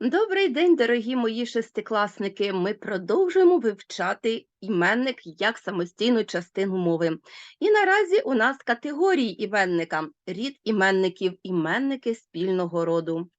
Добрий день, дорогі мої шестикласники. Ми продовжуємо вивчати іменник як самостійну частину мови. І наразі у нас категорії іменника, рід іменників, іменники спільного роду.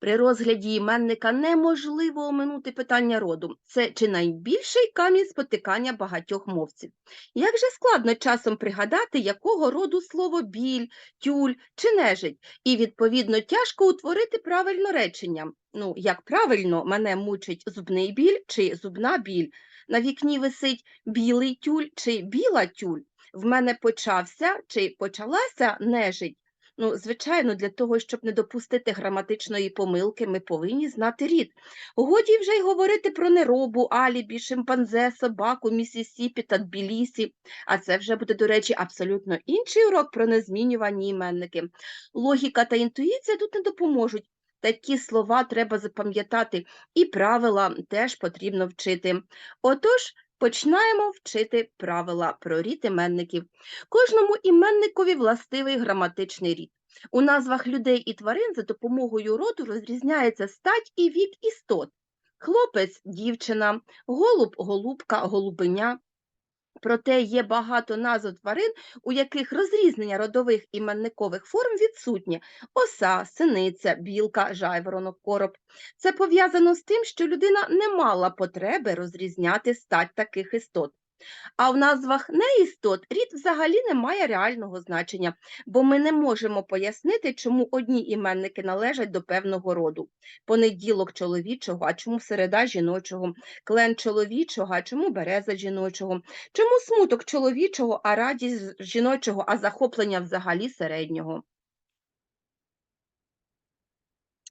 При розгляді іменника неможливо оминути питання роду. Це чи найбільший камінь спотикання багатьох мовців. Як же складно часом пригадати, якого роду слово біль, тюль чи нежить, і, відповідно, тяжко утворити правильно речення. Ну, як правильно, мене мучить зубний біль чи зубна біль. На вікні висить білий тюль чи біла тюль. В мене почався чи почалася нежить. Ну, звичайно, для того, щоб не допустити граматичної помилки, ми повинні знати рід. Годі вже й говорити про неробу, алібі, шимпанзе, собаку, місісіпі та тбілісі. А це вже буде, до речі, абсолютно інший урок про незмінювані іменники. Логіка та інтуїція тут не допоможуть. Такі слова треба запам'ятати, і правила теж потрібно вчити. Отож, починаємо вчити правила про рід іменників. Кожному іменникові властивий граматичний рід. У назвах людей і тварин за допомогою роду розрізняється стать і вік істот. Хлопець, дівчина, голуб, голубка, голубеня. Проте є багато назв тварин, у яких розрізнення родових іменникових форм відсутнє – оса, синиця, білка, жайворонок, короб. Це пов'язано з тим, що людина не мала потреби розрізняти стать таких істот. А в назвах неістот рід взагалі не має реального значення, бо ми не можемо пояснити, чому одні іменники належать до певного роду. Понеділок чоловічого, а чому середа жіночого, клен чоловічого, а чому береза жіночого, чому смуток чоловічого, а радість жіночого, а захоплення взагалі середнього.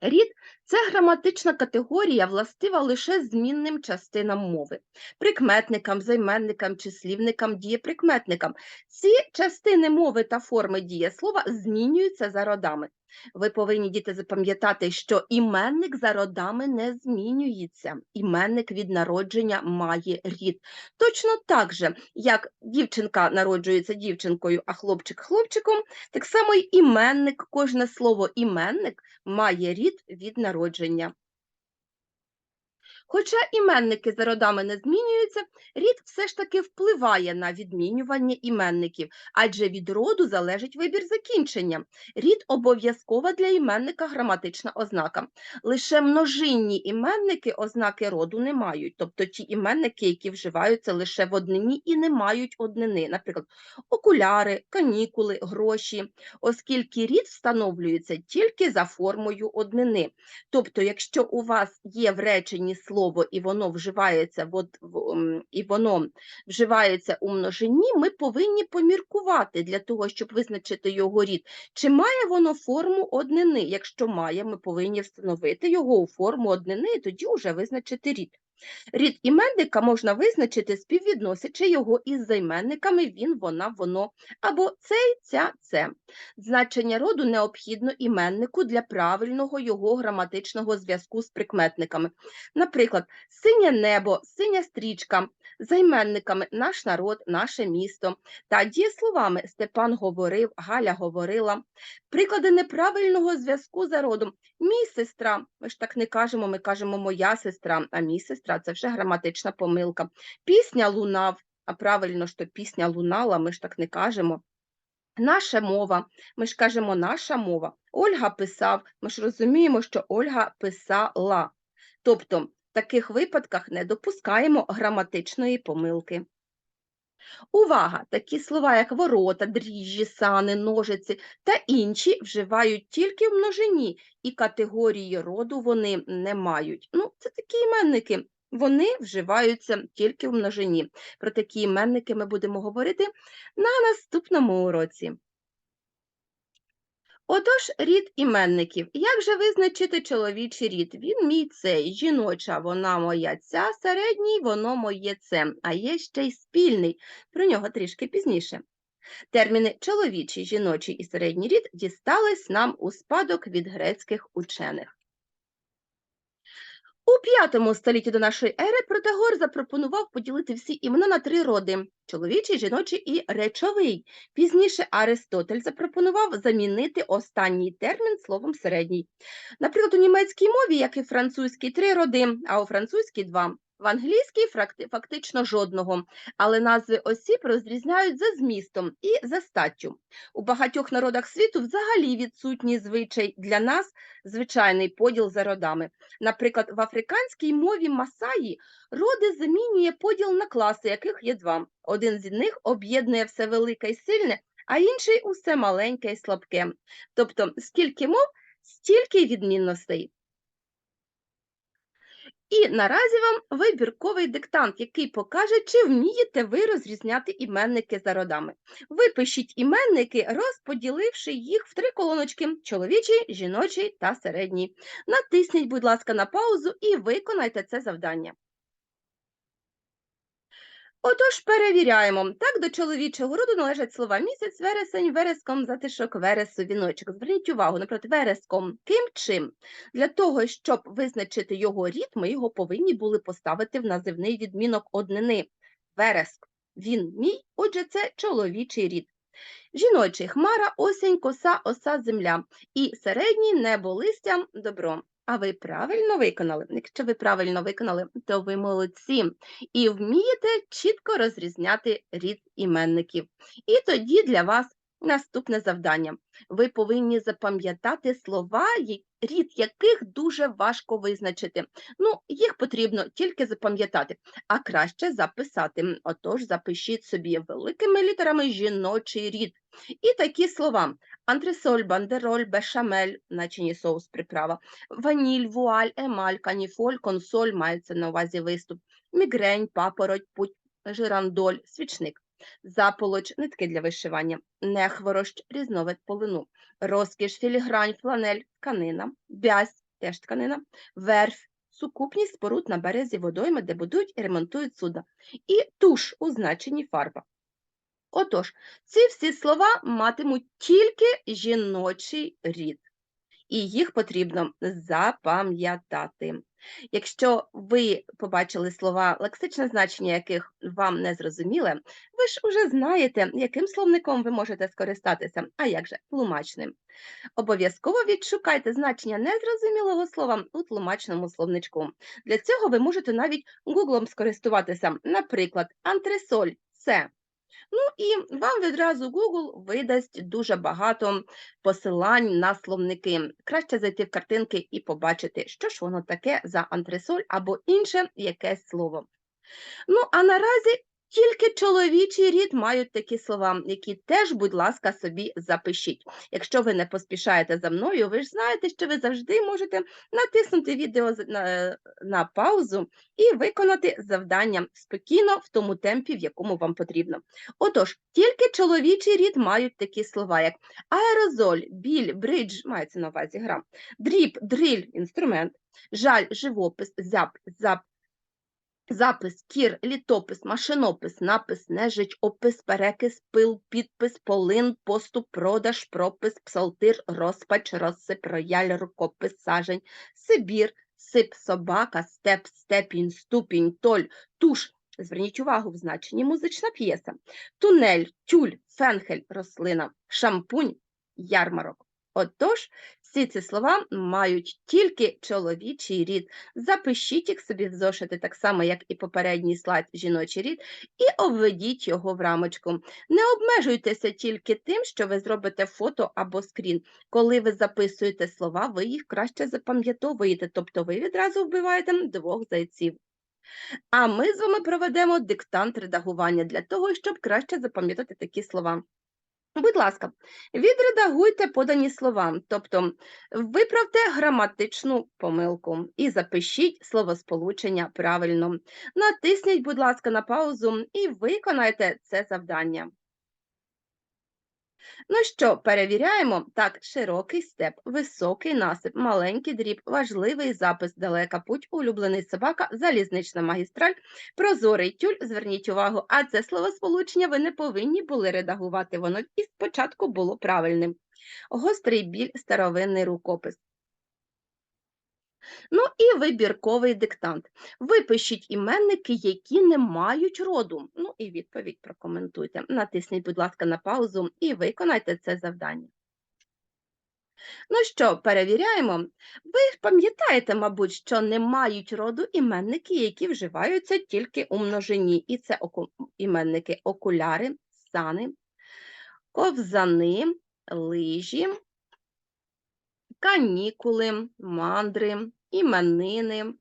Рід це граматична категорія, властива лише змінним частинам мови, прикметникам, займенникам, числівникам, дієприкметникам. Ці частини мови та форми дієслова змінюються за родами. Ви повинні діти запам'ятати, що іменник за родами не змінюється. Іменник від народження має рід. Точно так же, як дівчинка народжується дівчинкою, а хлопчик хлопчиком, так само й іменник, кожне слово іменник має рід від народження народження. Хоча іменники за родами не змінюються, рід все ж таки впливає на відмінювання іменників, адже від роду залежить вибір закінчення. Рід обов'язкова для іменника граматична ознака. Лише множинні іменники ознаки роду не мають, тобто ті іменники, які вживаються лише в однині і не мають однини, наприклад, окуляри, канікули, гроші, оскільки рід встановлюється тільки за формою однини. Тобто, якщо у вас є в реченні слово і воно вживається в, і воно вживається у множині, ми повинні поміркувати для того, щоб визначити його рід. Чи має воно форму однини? Якщо має, ми повинні встановити його у форму однини і тоді вже визначити рід. Рід іменника можна визначити, співвідносячи його із займенниками він, вона, воно або цей, ця, це. Значення роду необхідно іменнику для правильного його граматичного зв'язку з прикметниками. Наприклад, синє небо, синя стрічка, займенниками наш народ, наше місто та дієсловами Степан говорив, Галя говорила. Приклади неправильного зв'язку за родом. Мій сестра, ми ж так не кажемо, ми кажемо моя сестра, а мій сестра це вже граматична помилка. Пісня лунав, а правильно, що пісня лунала, ми ж так не кажемо. Наша мова, ми ж кажемо наша мова. Ольга писав, ми ж розуміємо, що Ольга писала. Тобто, в таких випадках не допускаємо граматичної помилки. Увага! Такі слова, як ворота, дріжджі, сани, ножиці та інші вживають тільки в множині, і категорії роду вони не мають. Ну, це такі іменники. Вони вживаються тільки в множині. Про такі іменники ми будемо говорити на наступному уроці. Отож, рід іменників. Як же визначити чоловічий рід? Він мій цей, жіноча, вона моя ця, середній, воно моє це, а є ще й спільний. Про нього трішки пізніше. Терміни чоловічий, жіночий і середній рід дістались нам у спадок від грецьких учених. У п'ятому столітті до нашої ери Протагор запропонував поділити всі імена на три роди: чоловічий, жіночий і речовий. Пізніше Аристотель запропонував замінити останній термін словом середній. Наприклад, у німецькій мові, як і французькій, три роди, а у французькій два. В англійській фактично жодного, але назви осіб розрізняють за змістом і за статтю. У багатьох народах світу взагалі відсутній звичай для нас звичайний поділ за родами. Наприклад, в африканській мові Масаї роди замінює поділ на класи, яких є два. Один з них об'єднує все велике і сильне, а інший усе маленьке і слабке. Тобто, скільки мов, стільки й відмінностей. І наразі вам вибірковий диктант, який покаже, чи вмієте ви розрізняти іменники за родами. Випишіть іменники, розподіливши їх в три колоночки: чоловічий, жіночий та середній. Натисніть, будь ласка, на паузу і виконайте це завдання. Отож, перевіряємо. Так, до чоловічого роду належать слова місяць, вересень, вереском, затишок, вересу, віночок. Зверніть увагу, наприклад, вереском. Ким чим? Для того, щоб визначити його рід, ми його повинні були поставити в називний відмінок однини. Вереск. Він мій, отже, це чоловічий рід. Жіночий хмара, осінь, коса, оса, земля. І середній небо, листя, добро. А ви правильно виконали? Якщо ви правильно виконали, то ви молодці і вмієте чітко розрізняти рід іменників. І тоді для вас наступне завдання. Ви повинні запам'ятати слова, рід яких дуже важко визначити. Ну, їх потрібно тільки запам'ятати, а краще записати. Отож, запишіть собі великими літерами жіночий рід. І такі слова: антресоль, бандероль, бешамель, начині соус приправа, ваніль, вуаль, емаль, каніфоль, консоль, мається на увазі виступ, мігрень, папороть, путь, жирандоль, свічник, заполоч, нитки для вишивання, нехворощ, різновид полину, розкіш, філігрань, фланель, тканина, бязь, теж тканина, верф, сукупність споруд на березі водойми, де будують і ремонтують судна, і туш у значенні фарба. Отож, ці всі слова матимуть тільки жіночий рід, і їх потрібно запам'ятати. Якщо ви побачили слова, лексичне значення яких вам не зрозуміле, ви ж уже знаєте, яким словником ви можете скористатися, а як же тлумачним. Обов'язково відшукайте значення незрозумілого слова у тлумачному словничку. Для цього ви можете навіть гуглом скористуватися. Наприклад, антресоль це Ну і вам відразу Google видасть дуже багато посилань на словники. Краще зайти в картинки і побачити, що ж воно таке за антресоль або інше якесь слово. Ну, а наразі тільки чоловічий рід мають такі слова, які теж, будь ласка, собі запишіть. Якщо ви не поспішаєте за мною, ви ж знаєте, що ви завжди можете натиснути відео на, на паузу і виконати завдання спокійно в тому темпі, в якому вам потрібно. Отож, тільки чоловічий рід мають такі слова, як аерозоль, біль, бридж, мається на увазі гра, дріб, дриль, інструмент, жаль, живопис, зяб, зап, Запис, кір, літопис, машинопис, напис, нежить, опис, перекис, пил, підпис, полин, поступ, продаж, пропис, псалтир, розпач, розсип, рояль, рукопис, сажень, Сибір, сип, собака, степ, степінь, ступінь, толь, туш. Зверніть увагу в значенні музична п'єса. Тунель, тюль, фенхель, рослина, шампунь, ярмарок. Отож, всі ці слова мають тільки чоловічий рід. Запишіть їх собі в зошити, так само, як і попередній слайд жіночий рід, і обведіть його в рамочку. Не обмежуйтеся тільки тим, що ви зробите фото або скрін. Коли ви записуєте слова, ви їх краще запам'ятовуєте, тобто ви відразу вбиваєте двох зайців. А ми з вами проведемо диктант редагування для того, щоб краще запам'ятати такі слова. Будь ласка, відредагуйте подані слова, тобто виправте граматичну помилку і запишіть словосполучення правильно. Натисніть, будь ласка, на паузу і виконайте це завдання. Ну що, перевіряємо? Так, широкий степ, високий насип, маленький дріб, важливий запис, далека путь, улюблений собака, залізнична магістраль, прозорий тюль, зверніть увагу, а це словосполучення ви не повинні були редагувати, воно і спочатку було правильним. Гострий біль, старовинний рукопис. Ну і вибірковий диктант. Випишіть іменники, які не мають роду. Ну і відповідь прокоментуйте. Натисніть, будь ласка, на паузу і виконайте це завдання. Ну що, перевіряємо. Ви пам'ятаєте, мабуть, що не мають роду іменники, які вживаються тільки у множині. І це оку- іменники окуляри, сани, ковзани, лижі, канікули, мандри, іменини,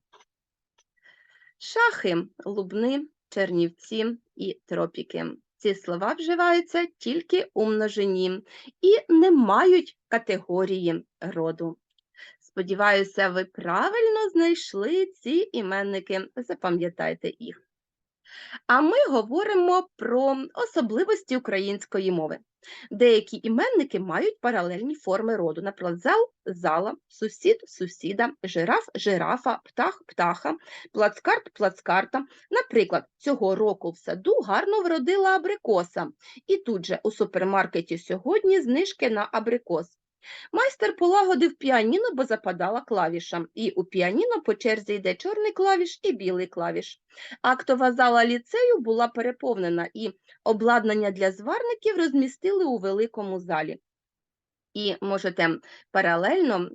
шахи, лубни, чернівці і тропіки. Ці слова вживаються тільки у множині і не мають категорії роду. Сподіваюся, ви правильно знайшли ці іменники, запам'ятайте їх. А ми говоримо про особливості української мови. Деякі іменники мають паралельні форми роду, наприклад, зал, зала, сусід, сусіда, жираф, жирафа, птах, птаха, плацкарт, плацкарта. Наприклад, цього року в саду гарно вродила абрикоса, і тут же у супермаркеті сьогодні знижки на абрикос. Майстер полагодив піаніно, бо западала клавіша, і у піаніно по черзі йде чорний клавіш і білий клавіш. Актова зала ліцею була переповнена, і обладнання для зварників розмістили у великому залі. І можете паралельно,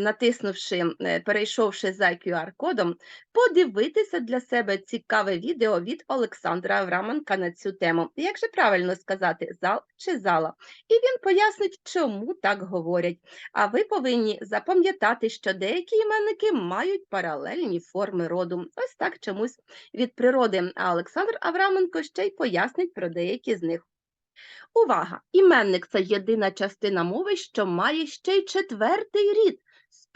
натиснувши, е, перейшовши за QR-кодом, подивитися для себе цікаве відео від Олександра Авраменка на цю тему. Як же правильно сказати, зал чи зала? І він пояснить, чому так говорять. А ви повинні запам'ятати, що деякі іменники мають паралельні форми роду. Ось так чомусь від природи. А Олександр Авраменко ще й пояснить про деякі з них. Увага! Іменник це єдина частина мови, що має ще й четвертий рід.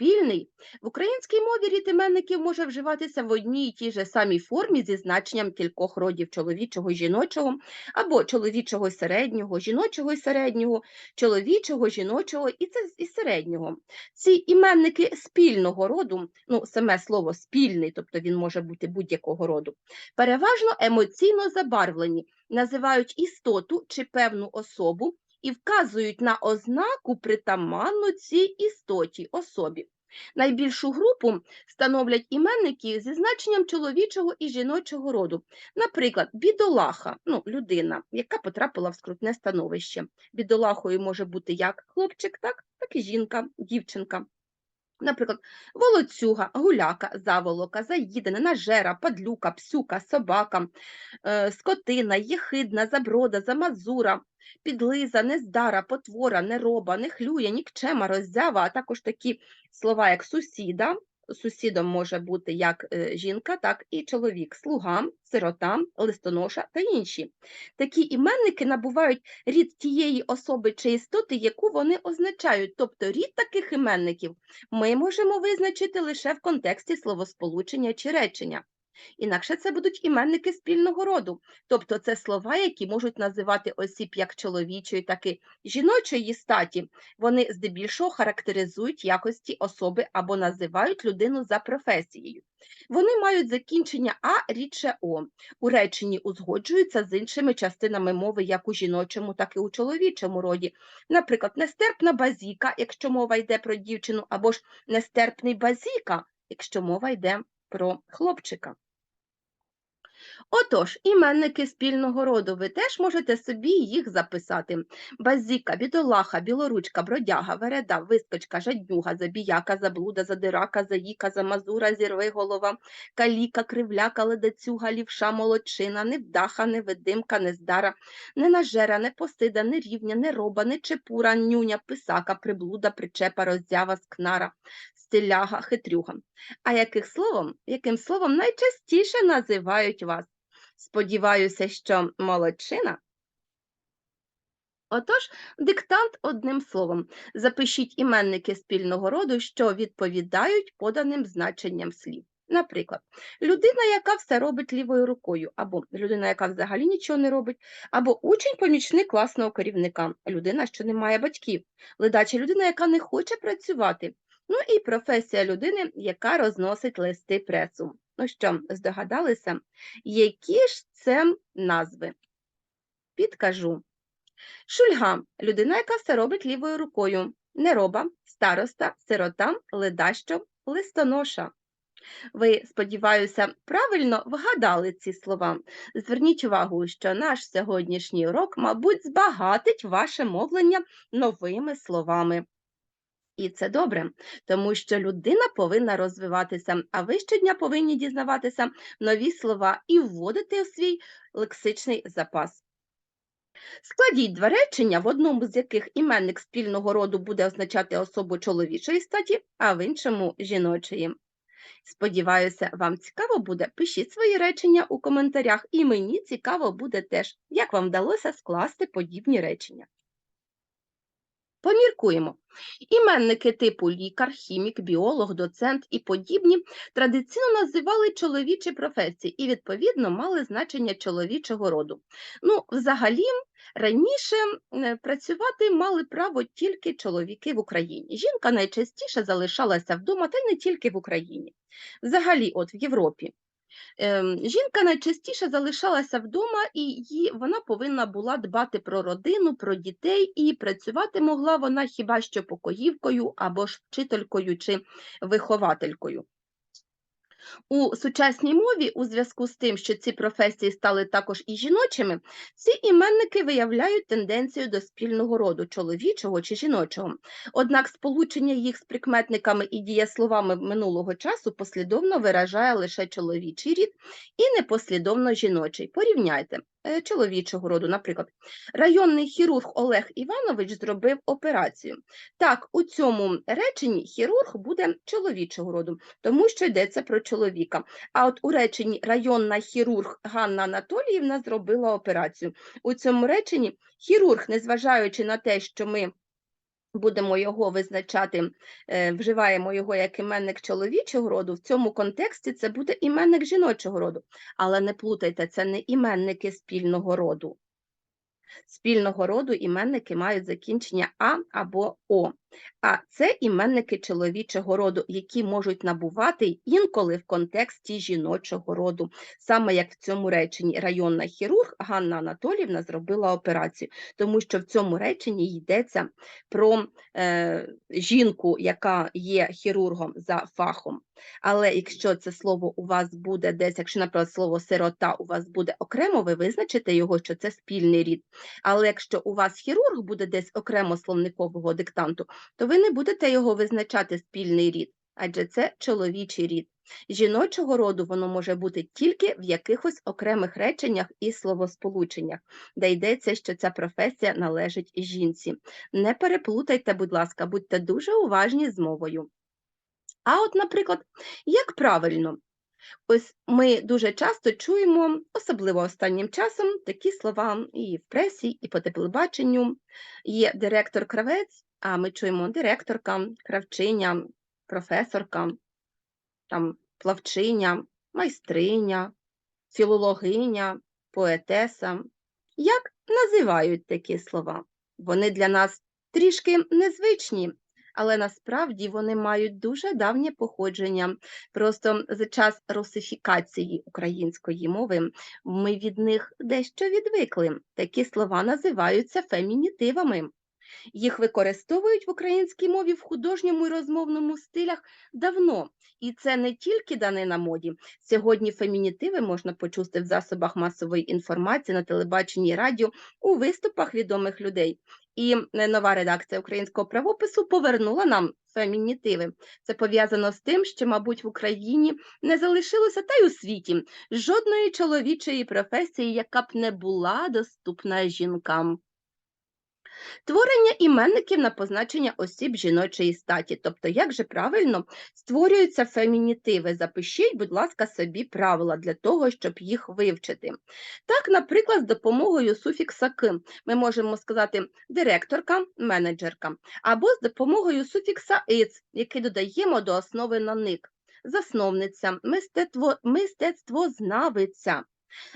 Спільний. В українській мові рід іменників може вживатися в одній і тій же самій формі зі значенням кількох родів чоловічого і жіночого, або чоловічого і середнього, жіночого і середнього, чоловічого, жіночого і це і середнього. Ці іменники спільного роду, ну саме слово спільний, тобто він може бути будь-якого роду, переважно емоційно забарвлені називають істоту чи певну особу і вказують на ознаку притаманну цій істоті особі. Найбільшу групу становлять іменники зі значенням чоловічого і жіночого роду. Наприклад, бідолаха, ну, людина, яка потрапила в скрутне становище. Бідолахою може бути як хлопчик, так, так і жінка, дівчинка. Наприклад, волоцюга, гуляка, заволока, заїдена, нажера, падлюка, псюка, собака, е, скотина, єхидна, заброда, замазура, підлиза, нездара, потвора, нероба, нехлюя, нікчема, роззява, а також такі слова, як сусіда. Сусідом може бути як е, жінка, так і чоловік, слугам, сиротам, листоноша та інші. Такі іменники набувають рід тієї особи чи істоти, яку вони означають. Тобто рід таких іменників ми можемо визначити лише в контексті словосполучення чи речення. Інакше це будуть іменники спільного роду, тобто це слова, які можуть називати осіб як чоловічої, так і жіночої статі. Вони здебільшого характеризують якості особи або називають людину за професією. Вони мають закінчення а рідше о. У реченні узгоджуються з іншими частинами мови, як у жіночому, так і у чоловічому роді. Наприклад, нестерпна базіка, якщо мова йде про дівчину, або ж нестерпний базіка, якщо мова йде про хлопчика. Отож, іменники спільного роду, ви теж можете собі їх записати. Базіка, бідолаха, білоручка, бродяга, вереда, вискочка, жаднюга, забіяка, заблуда, задирака, заїка, замазура, зірвиголова, каліка, кривляка, ледацюга, лівша, молодчина, невдаха, невидимка, нездара, ненажера, непосида, нерівня, нероба, нечепура, нюня, писака, приблуда, причепа, роззява, скнара, стиляга, хитрюга. А яких словом, яким словом найчастіше називають вас? Сподіваюся, що молодчина. Отож, диктант одним словом. Запишіть іменники спільного роду, що відповідають поданим значенням слів. Наприклад, людина, яка все робить лівою рукою, або людина, яка взагалі нічого не робить, або учень-помічник класного керівника, людина, що не має батьків, ледача людина, яка не хоче працювати. Ну і професія людини, яка розносить листи пресу. Ну що, здогадалися? Які ж це назви? Підкажу. Шульга людина, яка все робить лівою рукою. Нероба, староста, сирота, ледащо, листоноша. Ви, сподіваюся, правильно вгадали ці слова. Зверніть увагу, що наш сьогоднішній урок, мабуть, збагатить ваше мовлення новими словами. І це добре, тому що людина повинна розвиватися, а ви щодня повинні дізнаватися нові слова і вводити у свій лексичний запас. Складіть два речення, в одному з яких іменник спільного роду буде означати особу чоловічої статі, а в іншому жіночої. Сподіваюся, вам цікаво буде. Пишіть свої речення у коментарях, і мені цікаво буде теж, як вам вдалося скласти подібні речення. Поміркуємо. Іменники типу лікар, хімік, біолог, доцент і подібні традиційно називали чоловічі професії і, відповідно, мали значення чоловічого роду. Ну, взагалі, раніше е, працювати мали право тільки чоловіки в Україні. Жінка найчастіше залишалася вдома, та й не тільки в Україні. Взагалі, от в Європі. Ем, Жінка найчастіше залишалася вдома, і її, вона повинна була дбати про родину, про дітей, і працювати могла вона хіба що покоївкою або ж вчителькою чи вихователькою. У сучасній мові, у зв'язку з тим, що ці професії стали також і жіночими, ці іменники виявляють тенденцію до спільного роду чоловічого чи жіночого. Однак сполучення їх з прикметниками і дієсловами минулого часу послідовно виражає лише чоловічий рід і непослідовно жіночий. Порівняйте чоловічого роду, наприклад, районний хірург Олег Іванович зробив операцію. Так, у цьому реченні хірург буде чоловічого роду, тому що йдеться про чоловіка. А от у реченні районна хірург Ганна Анатоліївна зробила операцію. У цьому реченні хірург, незважаючи на те, що ми будемо його визначати, е, вживаємо його як іменник чоловічого роду, в цьому контексті це буде іменник жіночого роду. Але не плутайте, це не іменники спільного роду. Спільного роду іменники мають закінчення А або О. А це іменники чоловічого роду, які можуть набувати інколи в контексті жіночого роду. Саме як в цьому реченні районна хірург Ганна Анатоліївна зробила операцію, тому що в цьому реченні йдеться про е, жінку, яка є хірургом за фахом. Але якщо це слово у вас буде десь, якщо, наприклад, слово сирота у вас буде окремо, ви визначите його, що це спільний рід. Але якщо у вас хірург буде десь окремо словникового диктанту, то ви не будете його визначати спільний рід, адже це чоловічий рід. Жіночого роду воно може бути тільки в якихось окремих реченнях і словосполученнях, де йдеться, що ця професія належить жінці. Не переплутайте, будь ласка, будьте дуже уважні з мовою. А от, наприклад, як правильно? Ось ми дуже часто чуємо, особливо останнім часом, такі слова і в пресі, і по телебаченню. Є директор-кравець, а ми чуємо директорка, кравчиня, професорка, там, плавчиня, майстриня, філологиня, поетеса. Як називають такі слова? Вони для нас трішки незвичні, але насправді вони мають дуже давнє походження. Просто за час русифікації української мови ми від них дещо відвикли. Такі слова називаються фемінітивами. Їх використовують в українській мові в художньому і розмовному стилях давно, і це не тільки дане на моді. Сьогодні фемінітиви можна почути в засобах масової інформації на телебаченні і радіо у виступах відомих людей. І е, нова редакція українського правопису повернула нам фемінітиви. Це пов'язано з тим, що, мабуть, в Україні не залишилося та й у світі жодної чоловічої професії, яка б не була доступна жінкам. Творення іменників на позначення осіб жіночої статі, тобто, як же правильно створюються фемінітиви. Запишіть, будь ласка, собі правила для того, щоб їх вивчити. Так, наприклад, з допомогою суфікса «к» ми можемо сказати директорка, менеджерка, або з допомогою суфікса «иц», який додаємо до основи на ник. Засновниця, мистецтво, мистецтвознавиця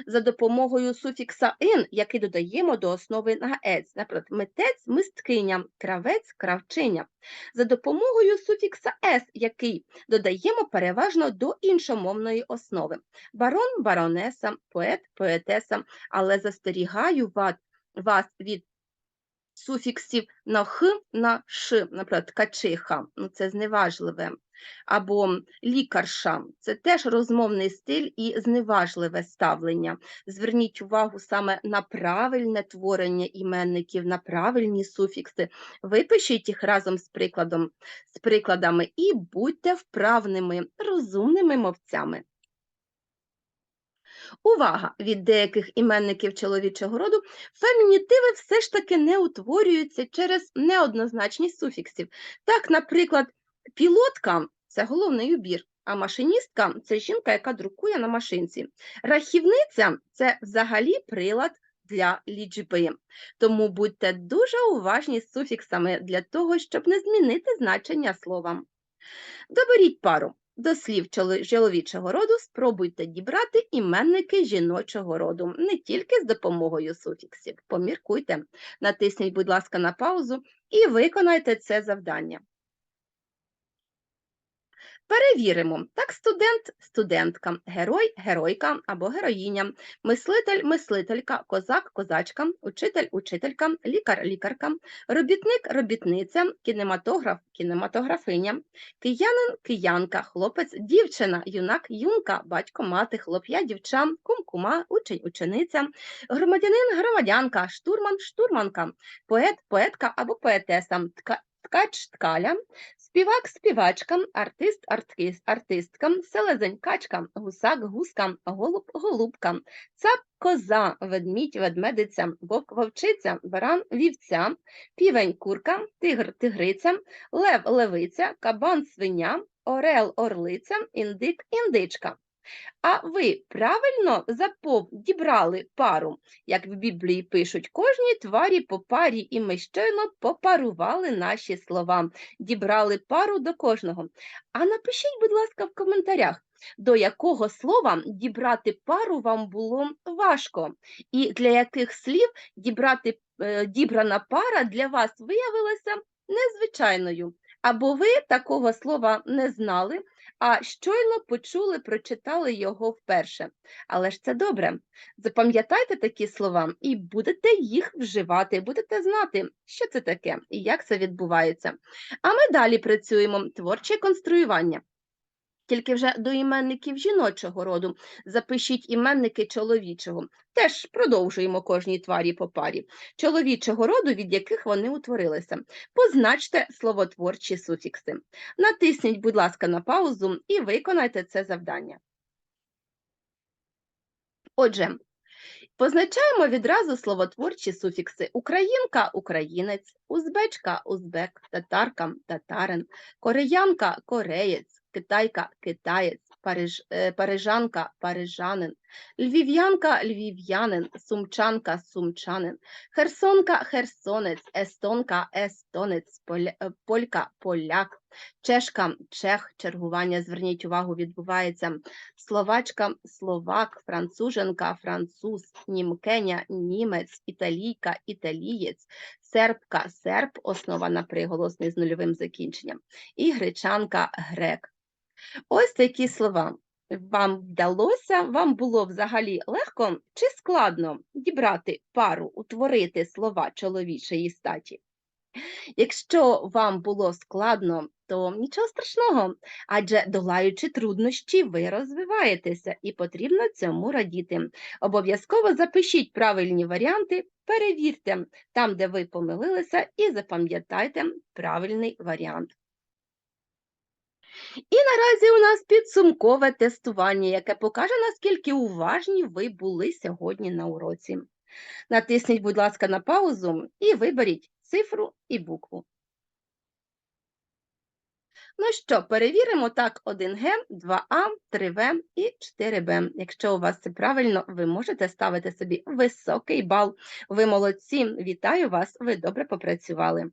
за допомогою суфікса ин, який додаємо до основи на «ець», наприклад, митець, мисткиня, кравець, кравчиня, за допомогою суфікса с, який додаємо переважно до іншомовної основи. Барон, баронеса, поет, поетеса, але застерігаю вас від суфіксів на х, на ш, наприклад, ткачиха, ну це зневажливе, або лікарша, це теж розмовний стиль і зневажливе ставлення. Зверніть увагу саме на правильне творення іменників, на правильні суфікси. Випишіть їх разом з прикладом, з прикладами і будьте вправними, розумними мовцями. Увага! Від деяких іменників чоловічого роду фемінітиви все ж таки не утворюються через неоднозначність суфіксів. Так, наприклад, пілотка це головний убір, а машиністка це жінка, яка друкує на машинці. Рахівниця це взагалі прилад для лічби. Тому будьте дуже уважні з суфіксами для того, щоб не змінити значення слова. Доберіть пару. До слів чоловічого роду спробуйте дібрати іменники жіночого роду, не тільки з допомогою суфіксів. Поміркуйте. Натисніть, будь ласка, на паузу і виконайте це завдання. Перевіримо. Так, студент, студентка, герой, геройка або героїня, мислитель, мислителька, козак, козачка, учитель, учителька, лікар, лікарка, робітник, робітниця, кінематограф, кінематографиня, киянин, киянка, хлопець, дівчина, юнак, юнка, батько, мати, хлоп'я, дівча, кум, кума, учень, учениця, громадянин, громадянка, штурман, штурманка, поет, поетка або поетеса, тка- ткач, ткаля, Співак, співачкам, артист, артист, артистка, селезень, качка, гусак, гуска, голуб, голубка, цап, коза, ведмідь, ведмедиця, вовк, вовчиця, баран, вівцям, півень, курка, тигр, тигриця, лев, левиця, кабан, свиня, орел, орлиця, індик, індичка. А ви правильно запов... дібрали пару, як в Біблії пишуть, кожній тварі по парі, і ми щойно попарували наші слова, дібрали пару до кожного. А напишіть, будь ласка, в коментарях, до якого слова дібрати пару вам було важко, і для яких слів дібрати е, дібрана пара для вас виявилася незвичайною. Або ви такого слова не знали, а щойно почули, прочитали його вперше. Але ж це добре. Запам'ятайте такі слова і будете їх вживати, будете знати, що це таке і як це відбувається. А ми далі працюємо творче конструювання. Тільки вже до іменників жіночого роду запишіть іменники чоловічого. Теж продовжуємо кожній тварі по парі. Чоловічого роду, від яких вони утворилися. Позначте словотворчі суфікси. Натисніть, будь ласка, на паузу і виконайте це завдання. Отже, позначаємо відразу словотворчі суфікси українка українець, узбечка узбек, татарка татарин, кореянка кореєць, китайка китаєць, париж, е, парижанка парижанин, львів'янка львів'янин, сумчанка сумчанин, херсонка херсонець, естонка естонець, е, полька поляк, чешка чех, чергування, зверніть увагу, відбувається словачка словак, француженка француз, німкеня німець, італійка італієць, сербка серб, основа на приголосний з нульовим закінченням, і гречанка грек. Ось такі слова. Вам вдалося, вам було взагалі легко чи складно дібрати пару, утворити слова чоловічої статі? Якщо вам було складно, то нічого страшного, адже долаючи труднощі, ви розвиваєтеся і потрібно цьому радіти. Обов'язково запишіть правильні варіанти, перевірте там, де ви помилилися, і запам'ятайте правильний варіант. І наразі у нас підсумкове тестування, яке покаже, наскільки уважні ви були сьогодні на уроці. Натисніть, будь ласка, на паузу і виберіть цифру і букву. Ну що, перевіримо так 1Г, 2А, 3В і 4Б. Якщо у вас це правильно, ви можете ставити собі високий бал. Ви молодці, вітаю вас, ви добре попрацювали.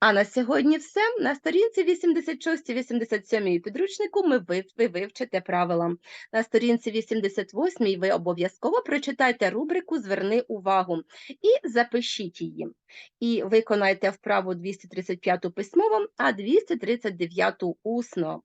А на сьогодні все. На сторінці 86-87 підручнику ми ви вивчите правила. На сторінці 88 ви обов'язково прочитайте рубрику Зверни увагу і запишіть її. І виконайте вправу 235 письмово, а 239 усно.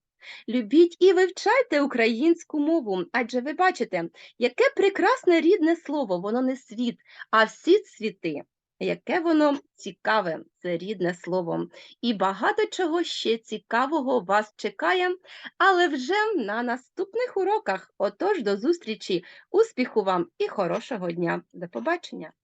Любіть і вивчайте українську мову, адже ви бачите, яке прекрасне рідне слово, воно не світ, а всі цвіти. Яке воно цікаве, це рідне слово. І багато чого ще цікавого вас чекає, але вже на наступних уроках. Отож, до зустрічі, успіху вам і хорошого дня. До побачення!